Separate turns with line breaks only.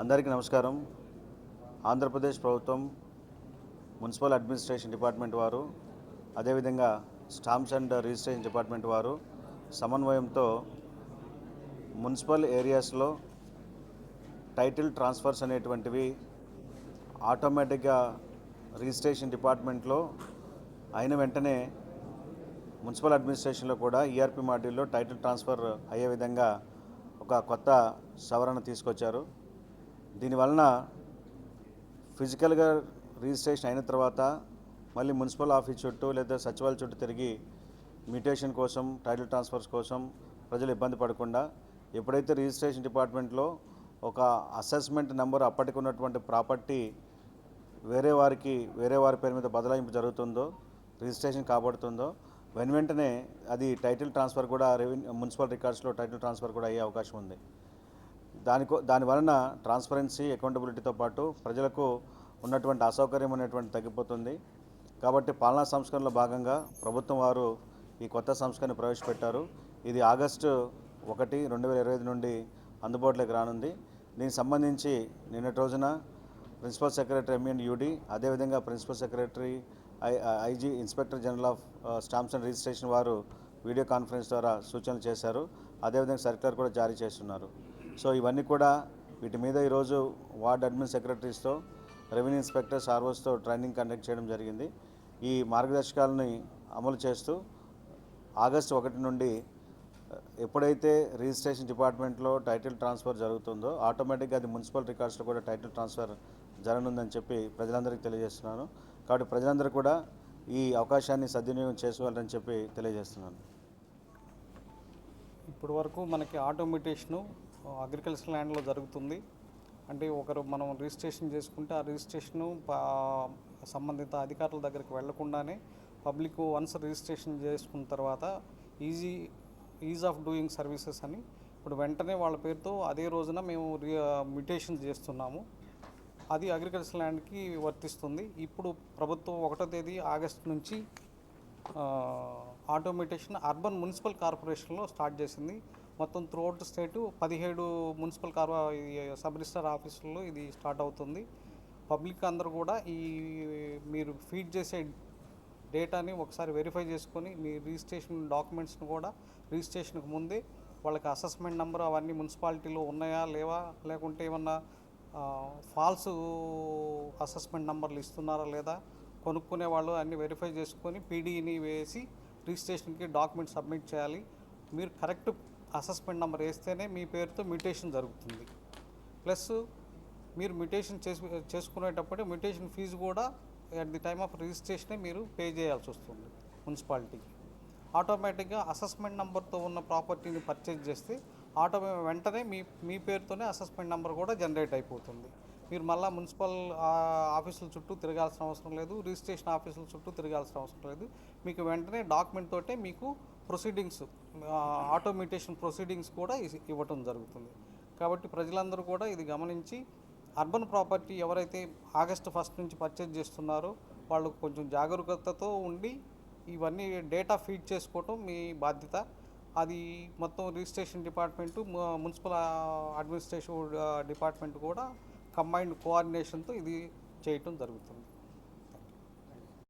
అందరికీ నమస్కారం. ఆంధ్రప్రదేశ్ ప్రభుత్వం మున్సిపల్ అడ్మినిస్ట్రేషన్ డిపార్ట్మెంట్ వారు అదేవిధంగా స్టాంప్స్ అండ్ రిజిస్ట్రేషన్ డిపార్ట్మెంట్ వారు సమన్వయంతో మున్సిపల్ ఏరియాస్లో టైటిల్ ట్రాన్స్ఫర్స్ అనేటువంటివి ఆటోమేటిక్గా రిజిస్ట్రేషన్ డిపార్ట్మెంట్లో అయిన వెంటనే మున్సిపల్ అడ్మినిస్ట్రేషన్లో కూడా ఈఆర్పి మాడ్యూల్లో టైటిల్ ట్రాన్స్ఫర్ అయ్యే విధంగా ఒక కొత్త సవరణ తీసుకొచ్చారు. దీనివలన ఫిజికల్గా రిజిస్ట్రేషన్ అయిన తర్వాత మళ్ళీ మున్సిపల్ ఆఫీస్ చుట్టూ లేదా సచివాలయం చుట్టూ తిరిగి మ్యూటేషన్ కోసం టైటిల్ ట్రాన్స్ఫర్స్ కోసం ప్రజలు ఇబ్బంది పడకుండా ఎప్పుడైతే రిజిస్ట్రేషన్ డిపార్ట్మెంట్లో ఒక అసెస్మెంట్ నెంబర్ అప్పటికి ఉన్నటువంటి ప్రాపర్టీ వేరే వారికి వేరే వారి పేరు మీద బదలాయింపు జరుగుతుందో రిజిస్ట్రేషన్ కాబడుతుందో వెను వెంటనే అది టైటిల్ ట్రాన్స్ఫర్ కూడా రెవెన్యూ మున్సిపల్ రికార్డ్స్లో టైటిల్ ట్రాన్స్ఫర్ కూడా అయ్యే అవకాశం ఉంది. దానికో దాని వలన ట్రాన్స్పరెన్సీ అకౌంటబిలిటీతో పాటు ప్రజలకు ఉన్నటువంటి అసౌకర్యం అనేటువంటి తగ్గిపోతుంది. కాబట్టి పాలనా సంస్కరణలో భాగంగా ప్రభుత్వం వారు ఈ కొత్త సంస్కరణ ప్రవేశపెట్టారు. ఇది ఆగస్టు ఒకటి రెండు వేల ఇరవై ఐదు నుండి అందుబాటులోకి రానుంది. దీనికి సంబంధించి నిన్నటి రోజున ప్రిన్సిపల్ సెక్రటరీ ఎంఎన్ యూడి అదేవిధంగా principal secretary I IG inspector general of stamps and registration వారు వీడియో కాన్ఫరెన్స్ ద్వారా సూచనలు చేశారు. అదేవిధంగా సర్క్యులర్ కూడా జారీ చేస్తున్నారు. సో ఇవన్నీ కూడా వీటి మీద ఈరోజు వార్డ్ అడ్మిన్ సెక్రటరీస్తో రెవెన్యూ ఇన్స్పెక్టర్స్ ఆర్ఓస్తో ట్రైనింగ్ కండక్ట్ చేయడం జరిగింది. ఈ మార్గదర్శకాలని అమలు చేస్తూ ఆగస్టు ఒకటి నుండి ఎప్పుడైతే రిజిస్ట్రేషన్ డిపార్ట్మెంట్లో టైటిల్ ట్రాన్స్ఫర్ జరుగుతుందో ఆటోమేటిక్గా అది మున్సిపల్ రికార్డ్స్లో కూడా టైటిల్ ట్రాన్స్ఫర్ జరగనుందని చెప్పి ప్రజలందరికీ తెలియజేస్తున్నాను. కాబట్టి ప్రజలందరూ కూడా ఈ అవకాశాన్ని సద్వినియోగం చేసుకోవాలని చెప్పి తెలియజేస్తున్నాను.
ఇప్పటి వరకు మనకి ఆటోమేటేషను అగ్రికల్చర్ ల్యాండ్లో జరుగుతుంది. అంటే ఒకరు మనం రిజిస్ట్రేషన్ చేసుకుంటే ఆ రిజిస్ట్రేషను సంబంధిత అధికారుల దగ్గరికి వెళ్ళకుండానే పబ్లిక్ వన్స్ రిజిస్ట్రేషన్ చేసుకున్న తర్వాత easy ease of doing services అని ఇప్పుడు వెంటనే వాళ్ళ పేరుతో అదే రోజున మేము మ్యూటేషన్ చేస్తున్నాము. అది అగ్రికల్చర్ ల్యాండ్కి వర్తిస్తుంది. ఇప్పుడు ప్రభుత్వం ఒకటో తేదీ ఆగస్ట్ నుంచి ఆటోమేటేషన్ అర్బన్ మున్సిపల్ కార్పొరేషన్లో స్టార్ట్ చేసింది. మొత్తం త్రూఅవుట్ స్టేటు పదిహేడు మున్సిపల్ కార్పొ సబ్ రిజిస్టర్ ఆఫీసుల్లో ఇది స్టార్ట్ అవుతుంది. పబ్లిక్ అందరూ కూడా ఈ మీరు ఫీడ్ చేసే డేటాని ఒకసారి వెరిఫై చేసుకొని మీ రిజిస్ట్రేషన్ డాక్యుమెంట్స్ని కూడా రిజిస్ట్రేషన్కి ముందే వాళ్ళకి అసెస్మెంట్ నెంబర్ అవన్నీ మున్సిపాలిటీలో ఉన్నాయా లేవా లేకుంటే ఏమన్నా ఫాల్స్ అసెస్మెంట్ నెంబర్లు ఇస్తున్నారా లేదా కొనుక్కునే వాళ్ళు అన్ని వెరిఫై చేసుకొని పీడీని వేసి రిజిస్ట్రేషన్కి డాక్యుమెంట్ సబ్మిట్ చేయాలి. మీరు కరెక్ట్ అసెస్మెంట్ నెంబర్ వేస్తేనే మీ పేరుతో మ్యూటేషన్ జరుగుతుంది. ప్లస్ మీరు మ్యూటేషన్ చేసు చేసుకునేటప్పుడు మ్యూటేషన్ ఫీజు కూడా అట్ ది టైమ్ ఆఫ్ రిజిస్ట్రేషనే మీరు పే చేయాల్సి వస్తుంది మున్సిపాలిటీకి. ఆటోమేటిక్గా అసెస్మెంట్ నెంబర్తో ఉన్న ప్రాపర్టీని పర్చేజ్ చేస్తే ఆటో వెంటనే మీ మీ పేరుతోనే అసెస్మెంట్ నెంబర్ కూడా జనరేట్ అయిపోతుంది. మీరు మళ్ళీ మున్సిపల్ ఆఫీసుల చుట్టూ తిరగాల్సిన అవసరం లేదు రిజిస్ట్రేషన్ ఆఫీసుల చుట్టూ తిరగాల్సిన అవసరం లేదు. మీకు వెంటనే డాక్యుమెంట్ తోటే మీకు ప్రొసీడింగ్స్ ఆటోమేటేషన్ ప్రొసీడింగ్స్ కూడా ఇవ్వటం జరుగుతుంది. కాబట్టి ప్రజలందరూ కూడా ఇది గమనించి అర్బన్ ప్రాపర్టీ ఎవరైతే ఆగస్టు ఫస్ట్ నుంచి పర్చేజ్ చేస్తున్నారో వాళ్ళు కొంచెం జాగరూకతతో ఉండి ఇవన్నీ డేటా ఫీడ్ చేసుకోవటం మీ బాధ్యత. అది మొత్తం registration department municipal administration department కూడా కంబైన్డ్ కోఆర్డినేషన్తో ఇది చేయటం జరుగుతుంది.